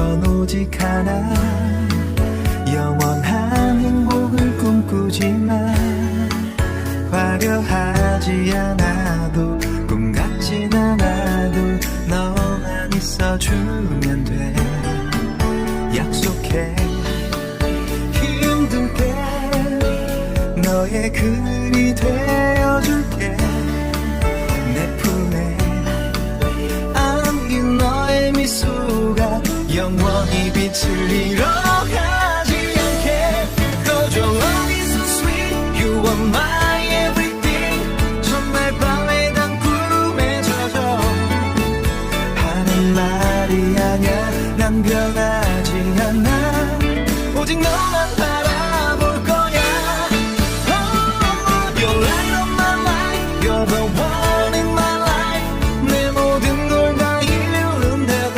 건 오직 하나. 영원한 행복을 꿈꾸지만 화려하지 않아도 꿈 같진 않아도 너만 있어주면 돼. 약속해. 힘들 때 너의 그늘이 되 영원히 빛을 잃어가지 않게 Cause your love is so sweet You are my everything 정말 밤에 난 구름에 젖어 하는 말이 아냐 난 변하지 않아 오직 너만